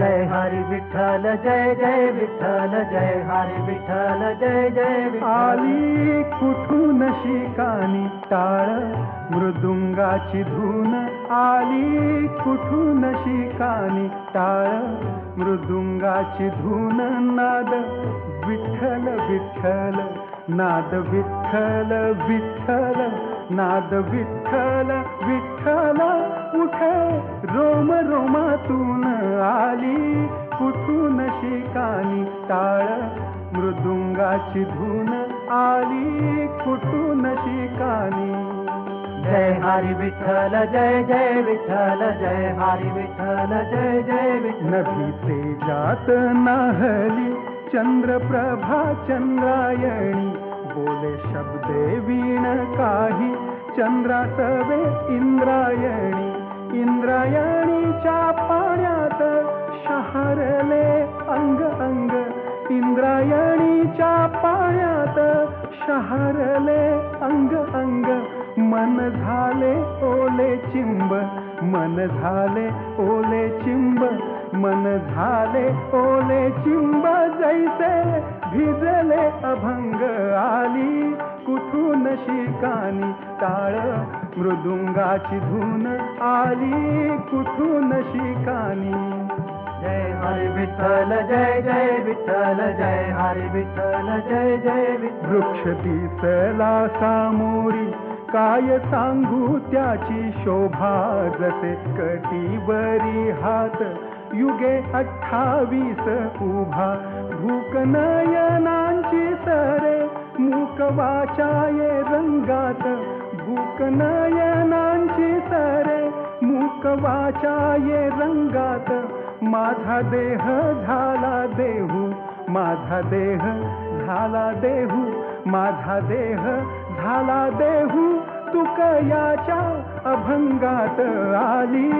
जय हरी विठ्ठल जय जय विठ्ठल जय हरी विठ्ठल जय जय आली कुठून शिकानी टाळ मृदुंगाची धून. आली कुठून शिकानी टाळ मृदुंगाची धून. नाद विठ्ठल विठ्ठल नाद विठ्ठल विठ्ठल. नाद विठ्ठल विठ्ठल उठे. रोम रोमातून आली. कुठून शिकानी टाळ? मृदुंगाची धून आली. कुठून शिकानी? जय हरी विठ्ठल जय जय विठ्ठल जय हरी विठ्ठल जय जय विठ्ठल. नभी तेजात नाहली. चंद्रप्रभा चंद्रायणी. बोले शब्दे वीण काही. चंद्रासवे इंद्रायणी इंद्रायणीच्या पाण्यात शहरले अंग अंग. इंद्रायणीच्या पाण्यात शहरले अंग अंग. मन झाले ओले चिंब मन झाले ओले चिंब मन झाले ओले चिंब. जैसे भिजले अभंग आली कुठून शिकानी टाळ मृदुंगाची धून आली कुठून शिकानी? जय हरी विठ्ठल जय जय विठ्ठल जय हरी विठ्ठल जय जय विठ्ठल. वृक्ष दिसला सामोरी काय सांगू त्याची शोभा? जसे कटीवरी हात युगे अठ्ठावीस उभा. भूक नयनांची सरे मूक वाचाये रंगात भूक नयनांची सरे. मूक वाचाये रंगात माझा देह झाला देहू माझा देह झाला देहू माझा देह झाला देहू. तुकयाच्या अभंगात आली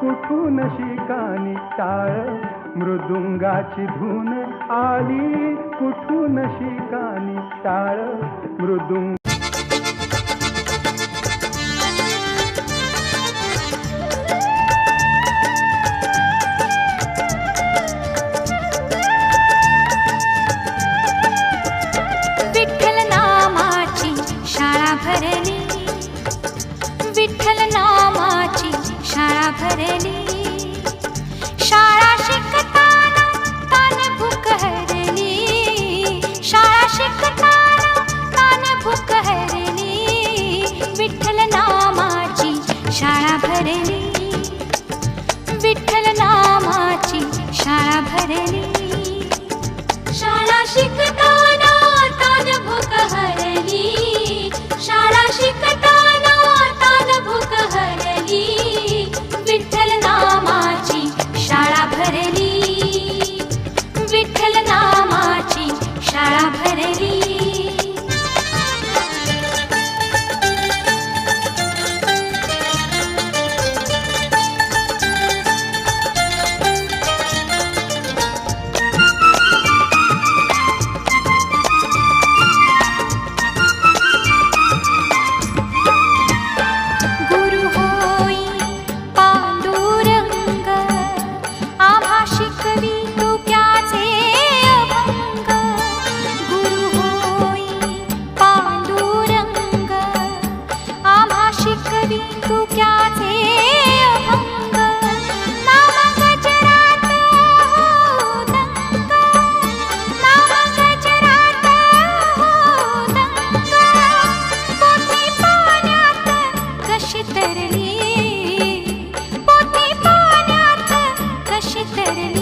कुठून शिकानी टाळ मृदुंगाची धून आली. कुठून शिकानी टाळ मृदुंग रे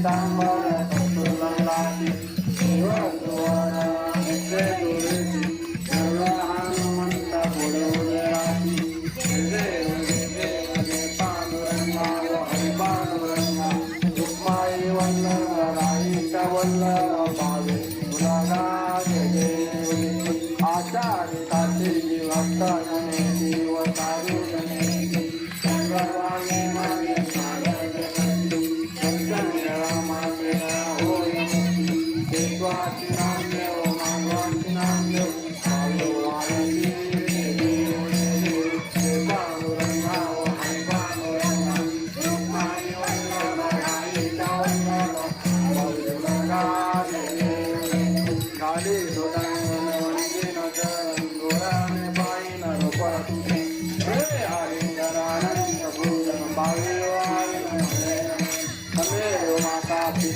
and I'm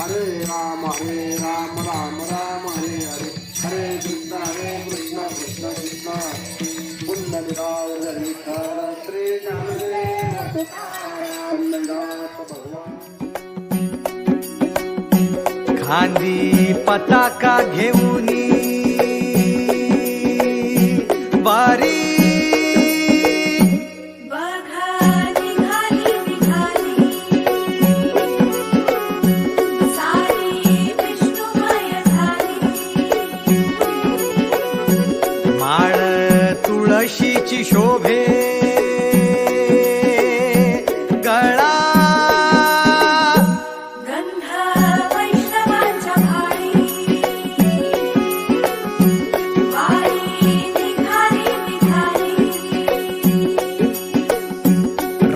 हरे राम हरे राम राम राम हरे हरे। हरे कृष्ण हरे कृष्ण कृष्ण कृष्ण। कुंडलिराव ललित श्री भगवान। खांदी पताका घेऊन बारी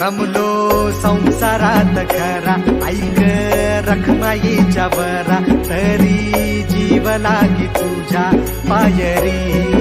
रमलो संसारात खरा. ऐक रखमाईच्या बरा तरी जीव लागी तुझ्या पायरी.